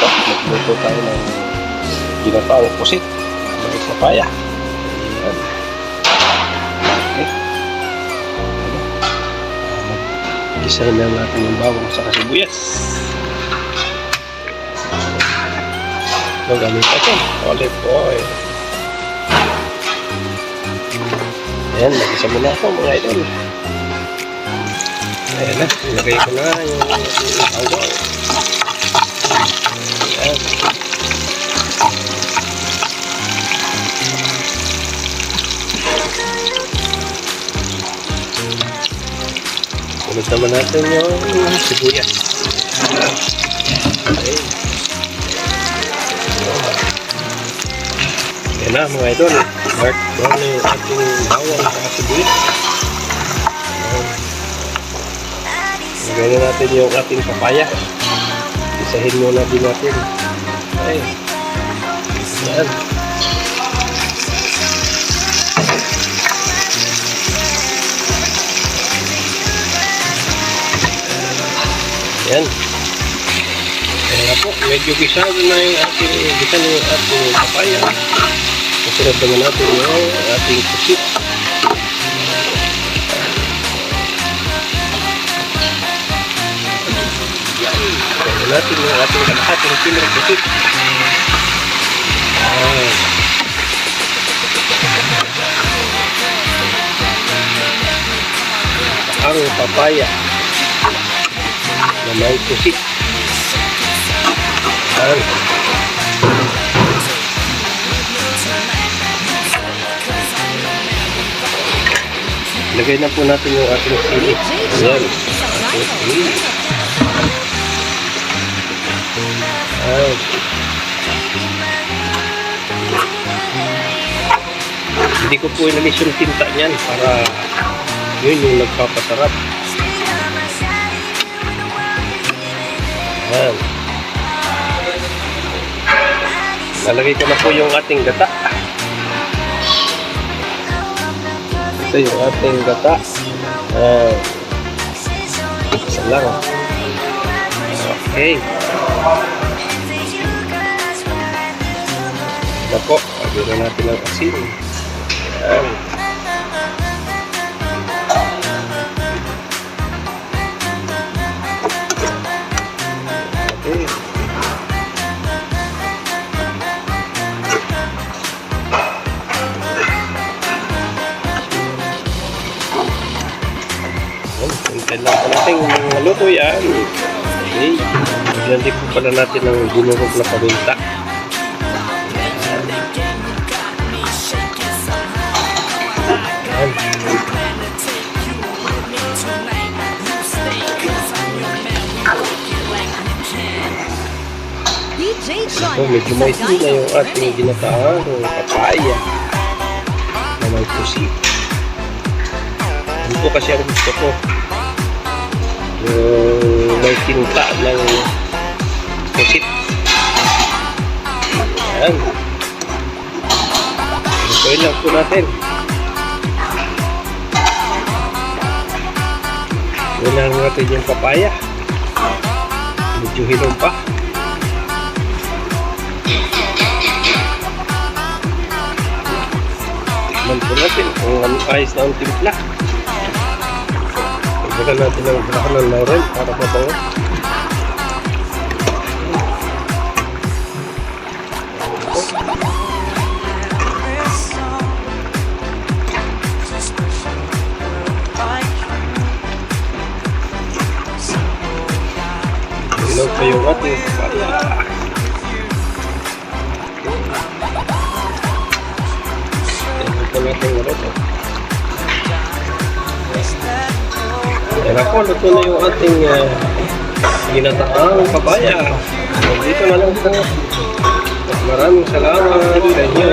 ito magluto tayo ng ginataw pusit. Maliit na paya. Yan okay. Isa na natin yung bawang sa kasibuyas magamit natin olive oil. Ayan, nag-isa mo na ako mga idol. Ayan na, ilagay ko na yung awal. Sunod naman natin yung sibuyas. Okay. Yan na mga idol. Brown na yung ating bawang at sibuyas. Lagay na natin yung ating papaya. Isahin muna din natin. Okay. Yan. Yan. Ayan na po. Medyo gisado na yung ating gisa na yung ating papaya. Kasunod naman natin yung ating kusit. Ayan natin yung ating kalahating kilo kusit. Ayan. Ang papaya na may kusit. Ayan. Lagay na po natin yung ating sili. Ayan. Sili. Ayan. Hindi ko po inalis yung tinta niyan para yun yung nagpapasarap. Ayan. Nalagay ko na po yung ating gata. Ito yung ating gata. Ayan. Isa lang. Okay. Ito po. Lagyan na natin ang asin. Ayan. Hintayin lang po natin maluto yan. Okay. Din po pala natin ng dinurog na paminta. So, medyo may na yung ating ginataang papaya na may pusi. Ano po kasi ang gusto ko? Yung may tinta ng pusit. Ayan. Okay lang po natin. Unahan natin yung papaya. Medyo hilaw pa. Tikman po natin kung ano ayos na ang timpla. Pagdagan natin ng bulakan ng laurel para mabango. Ilaw pa yung ating papaya. Tingnan po natin ulit. oh. Yan ako, luto na yung ating uh, ginataang papaya. Dito na lang po. Maraming salamat sa inyo.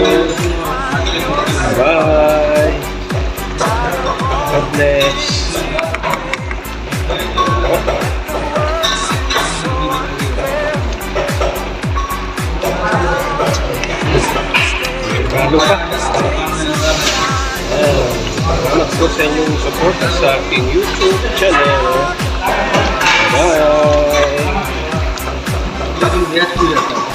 Bye! God bless! Salamat po sa inyong support sa aking YouTube channel. Bye! Bye!